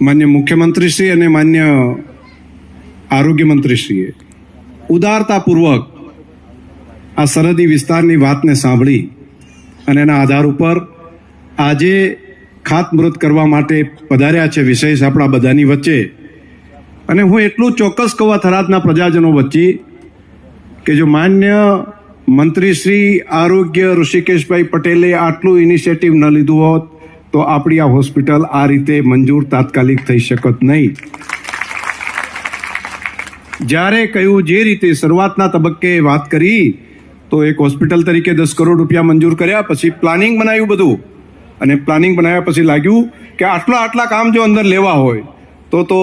માન્ય મુખ્યમંત્રીશ્રી અને માન્ય આરોગ્ય મંત્રીશ્રીએ ઉદારતાપૂર્વક આ સરહદી વિસ્તારની વાતને સાંભળી અને એના આધાર ઉપર આજે ખાતમુહૂર્ત કરવા માટે પધાર્યા છે વિશેષ આપણા બધાની વચ્ચે. અને હું એટલું ચોક્કસ કહું થરાદના પ્રજાજનો વચ્ચે કે જો માન્ય મંત્રી શ્રી આરોગ્ય ઋષિકેશભાઈ પટેલે આટલું ઇનિશિયેટિવ ન લીધું હોત તો આપણી આ હોસ્પિટલ આ રીતે મંજૂર તાત્કાલિક થઈ શકત નહીં. જ્યારે કહ્યું જે રીતે શરૂઆતના તબક્કે વાત કરી, તો એક હોસ્પિટલ તરીકે દસ કરોડ રૂપિયા મંજૂર કર્યા, પછી પ્લાનિંગ બનાવ્યું બધું. અને પ્લાનિંગ બનાવ્યા પછી લાગ્યું કે આટલા આટલા કામ જો અંદર લેવા હોય, તો તો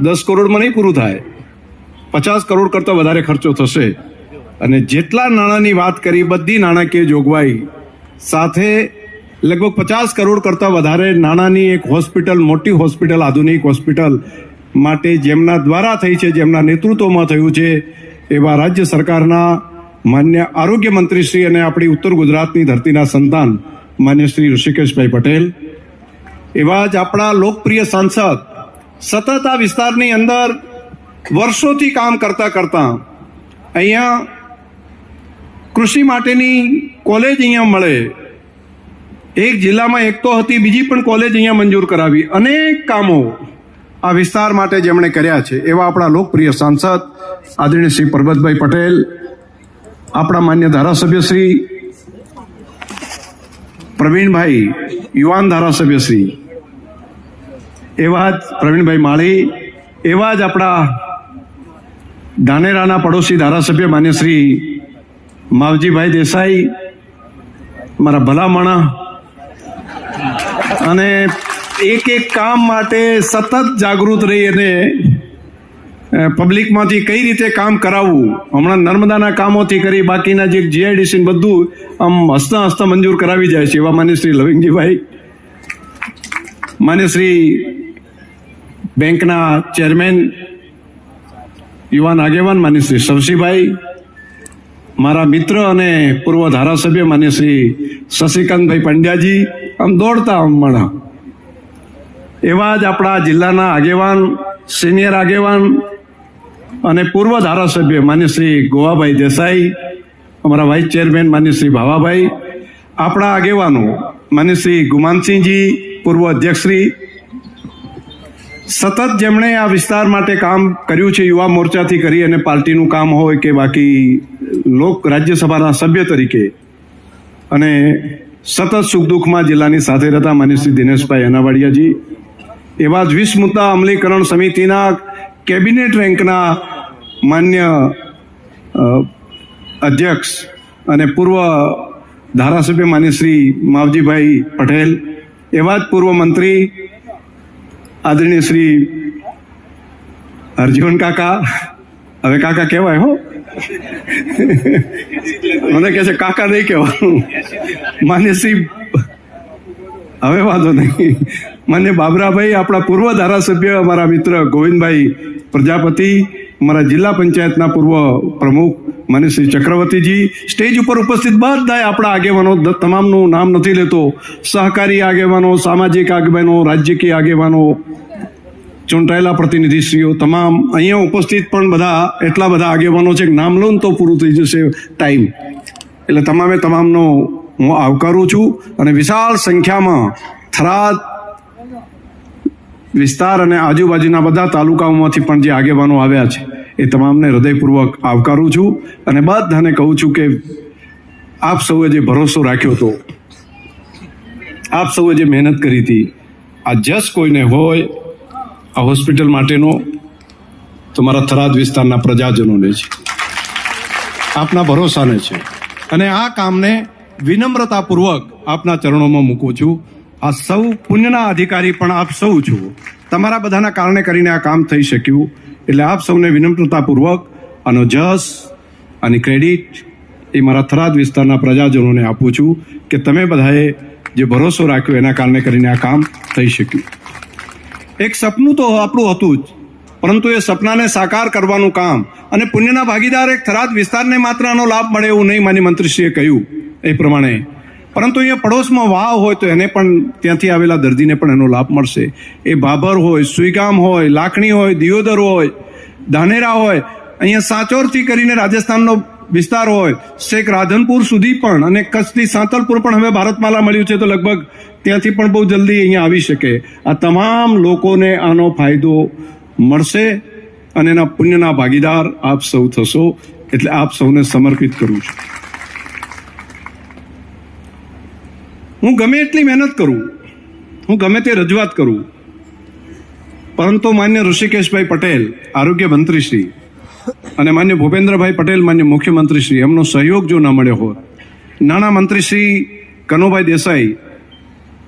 દસ કરોડમાં નહીં પૂરું થાય. પચાસ કરોડ કરતાં વધારે ખર્ચો થશે. અને જેટલા નાણાંની વાત કરી, બધી નાણાકીય જોગવાઈ સાથે લગભગ પચાસ કરોડ કરતાં વધારે નાણાંની એક હોસ્પિટલ મોટી હોસ્પિટલ આધુનિક હોસ્પિટલ માટે જેમના દ્વારા થઈ છે જેમના નેતૃત્વમાં થયું છે, એવા રાજ્ય સરકારના માન્ય આરોગ્ય મંત્રી શ્રી અને આપણી ઉત્તર ગુજરાતની ધરતીના સંતાન માન્ય શ્રી ઋષિકેશભાઈ પટેલ. એવા જ આપણા લોકપ્રિય સાંસદ સતત આ વિસ્તારની અંદર વર્ષોથી કામ કરતા કરતા અહીંયા કૃષિ માટેની કોલેજ અહીંયા મળે એક જિલ્લામાં એક તો હતી, બીજી પણ કોલેજ અહીંયા મંજૂર કરાવી. અનેક કામો આ વિસ્તાર માટે જેમણે કર્યા છે. એવા આપણા લોકપ્રિય સાંસદ આદરણીય શ્રી પરબતભાઈ પટેલ, આપણા માન્ય ધારાસભ્ય શ્રી પ્રવીણભાઈ, યુવાન ધારાસભ્ય શ્રી, એવા જ પ્રવીણભાઈ માળી, એવા જ આપણા ધાનેરાના પડોશી ધારાસભ્ય માન્ય શ્રી માવજીભાઈ દેસાઈ, મારા ભલામણા અને એક એક કામ માટે સતત જાગૃત રહી અને પબ્લિકમાંથી કઈ રીતે કામ કરાવવું? હમણાં નર્મદાના કામોથી કરી, બાકીના જે જીઆઈડીસી બધું, આમ હસતા હસતા મંજૂર કરાવી જાય છે, એવા માન્ય લવિંગજીભાઈ. માન્ય શ્રી બેંકના ચેરમેન, યુવાન આગેવાન, માન્ય શ્રી સરસીભાઈ મારા મિત્ર અને પૂર્વ ધારાસભ્ય માન્ય શ્રી શશિકાંતભાઈ પંડ્યાજી આમ દોડતા હમણાં એવા જ આપણા જિલ્લાના આગેવાન, સિનિયર આગેવાન અને પૂર્વ ધારાસભ્ય માન્ય શ્રી ગોવાભાઈ દેસાઈ, અમારા વાઇસ ચેરમેન માન્ય શ્રી ભાવાભાઈ, આપણા આગેવાનો માન્ય શ્રી ગુમાનસિંહજી, પૂર્વ અધ્યક્ષશ્રી. સતત જેમણે આ વિસ્તાર માટે કામ કર્યું છે, યુવા મોરચાથી કરી અને પાર્ટીનું કામ હોય કે બાકી લોક રાજ્યસભાના સભ્ય તરીકે અને સતત સુખ દુઃખમાં જિલ્લાની સાથે રહેતા માન્ય શ્રી દિનેશભાઈ અનાવાડિયાજી, એવા જ વીસ મુદ્દા અમલીકરણ સમિતિના કેબિનેટ રેન્કના માન્ય અધ્યક્ષ અને પૂર્વ ધારાસભ્ય માન્ય શ્રી માવજીભાઈ પટેલ, એવા જ પૂર્વ મંત્રી આદરણીય શ્રી અર્જુન કાકા. હવે કાકા કહેવાય હો. મને કહે છે, કાકા નહીં કહેવાનું માને શ્રી હવે વાંધો નહીં. માન્ય બાબરાભાઈ, આપણા પૂર્વ ધારાસભ્ય, અમારા મિત્ર ગોવિંદભાઈ પ્રજાપતિ, અમારા જિલ્લા પંચાયતના પૂર્વ પ્રમુખ શ્રી ચક્રવર્તીજી. સ્ટેજ ઉપર ઉપસ્થિત બધા આપણા આગેવાનો તમામનું નામ નથી લેતો. સહકારી આગેવાનો, સામાજિક આગેવાનો રાજકીય આગેવાનો ચૂંટાયેલા પ્રતિનિધિશ્રીઓ તમામ અહીંયા ઉપસ્થિત પણ બધા, એટલા બધા આગેવાનો છે કે નામ લઉં તો પૂરું થઈ જશે ટાઈમ. એટલે તમામે તમામનો હું આવકારું છું અને વિશાળ સંખ્યામાં થરાદ વિસ્તાર અને આજુબાજુના બધા તાલુકાઓમાંથી પણ જે આગેવાનો આવ્યા છે, એ તમામને હૃદયપૂર્વક આવકારું છું અને બધાને કહું છું કે આપ સૌએ જે ભરોસો રાખ્યો હતો, આપ સૌએ જે મહેનત કરી હતી, આ જસ કોઈને હોય આ હોસ્પિટલ માટેનો તમારા થરાદ વિસ્તારના પ્રજાજનોને છે. આપના ભરોસાને છે. અને આ કામને વિનમ્રતાપૂર્વક આપના ચરણોમાં મૂકું છું. આ સૌ પુણ્યના અધિકારી પણ આપ સૌ છો. તમારા બધાના કારણે કરીને આ કામ થઈ શક્યું. એટલે આપ સૌને વિનમ્રતાપૂર્વક આનો જસ અને ક્રેડિટ એ મારા થરાદ વિસ્તારના પ્રજાજનોને આપું છું કે તમે બધાએ જે ભરોસો રાખ્યો એના કારણે કરીને આ કામ થઈ શક્યું. એક સપનું તો આપણું હતું જ. પરંતુ એ સપનાને સાકાર કરવાનું કામ અને પુણ્યના ભાગીદાર એક થરાદ વિસ્તારને માત્ર આનો લાભ મળે એવું નહીં માની મંત્રીશ્રીએ કહ્યું એ પ્રમાણે. પરંતુ અહીંયા પડોશમાં વાવ હોય તો એને પણ ત્યાંથી આવેલા દર્દીને પણ એનો લાભ મળશે. એ ભાભર હોય, સુઈગામ હોય, લાખણી હોય, દિયોદર હોય, ધાનેરા હોય, અહીંયા સાચોરથી કરીને રાજસ્થાનનો વિસ્તાર હોય શેખ રાધનપુર સુધી પણ અને કચ્છથી સાંતલપુર પણ હવે ભારતમાલા મળ્યું છે, તો લગભગ ત્યાંથી પણ બહુ જલ્દી અહીંયા આવી શકે. આ તમામ લોકોને આનો ફાયદો મળશે અને એના પુણ્યના ભાગીદાર આપ સૌ થશો, એટલે આપ સૌને સમર્પિત કરું છું. હું ગમે એટલી મહેનત કરું, હું ગમે તે રજૂઆત કરું, પરંતુ માન્ય ઋષિકેશભાઈ પટેલ, આરોગ્ય મંત્રી શ્રી અને માન્ય ભૂપેન્દ્રભાઈ પટેલ, માન્ય મુખ્યમંત્રી શ્રી એમનો સહયોગ જો ન મળ્યો હોત નાણામંત્રી શ્રી કનુભાઈ દેસાઈ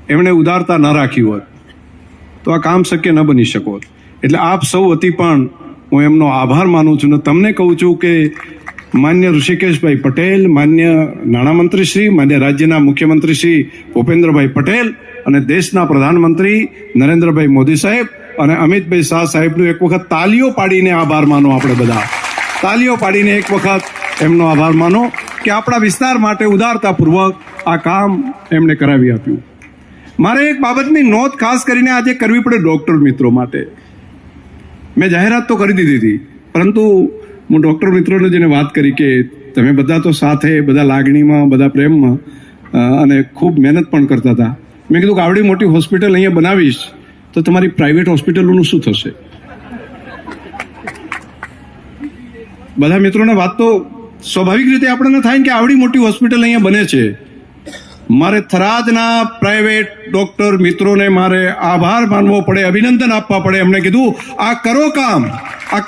એમણે ઉદારતા ન રાખી હોત, તો આ કામ શક્ય ન બની શકો એટલે આપ સૌ હતી પણ હું એમનો આભાર માનું છું ને તમને કહું છું કે માન્ય ઋષિકેશભાઈ પટેલ, માન્ય નાણામંત્રી શ્રી માન્ય રાજ્યના મુખ્યમંત્રી શ્રી ભૂપેન્દ્રભાઈ પટેલ અને દેશના પ્રધાનમંત્રી નરેન્દ્રભાઈ મોદી સાહેબ અને અમિતભાઈ શાહ સાહેબનું એક વખત તાલીઓ પાડીને આભાર માનો આપણે બધા. તાલીઓ પાડીને એક વખત એમનો આભાર માનો કે આપણા વિસ્તાર માટે ઉદારતાપૂર્વક આ કામ એમણે કરાવી આપ્યું. મારે એક બાબતની નોંધ ખાસ કરીને આજે કરવી પડે ડોક્ટર મિત્રો માટે. મેં જાહેરાત તો કરી દીધી હતી, પરંતુ હું ડૉક્ટર મિત્રોને જેને વાત કરી કે તમે બધા તો સાથે, બધા લાગણીમાં, બધા પ્રેમમાં અને ખૂબ મહેનત પણ કરતા હતા. મેં કીધું કે આવડી મોટી હોસ્પિટલ અહીંયા બનાવીશ તો તમારી પ્રાઇવેટ હોસ્પિટલોનું શું થશે? બધા મિત્રોને વાત તો સ્વાભાવિક રીતે આપણને થાય કે આવડી મોટી હોસ્પિટલ અહીંયા બને છે. મારે થરાદના પ્રાઇવેટ ડોક્ટર મિત્રોને મારે આભાર માનવો પડે, અભિનંદન આપવા પડે. એમણે કીધું, આ કરો કામ, આ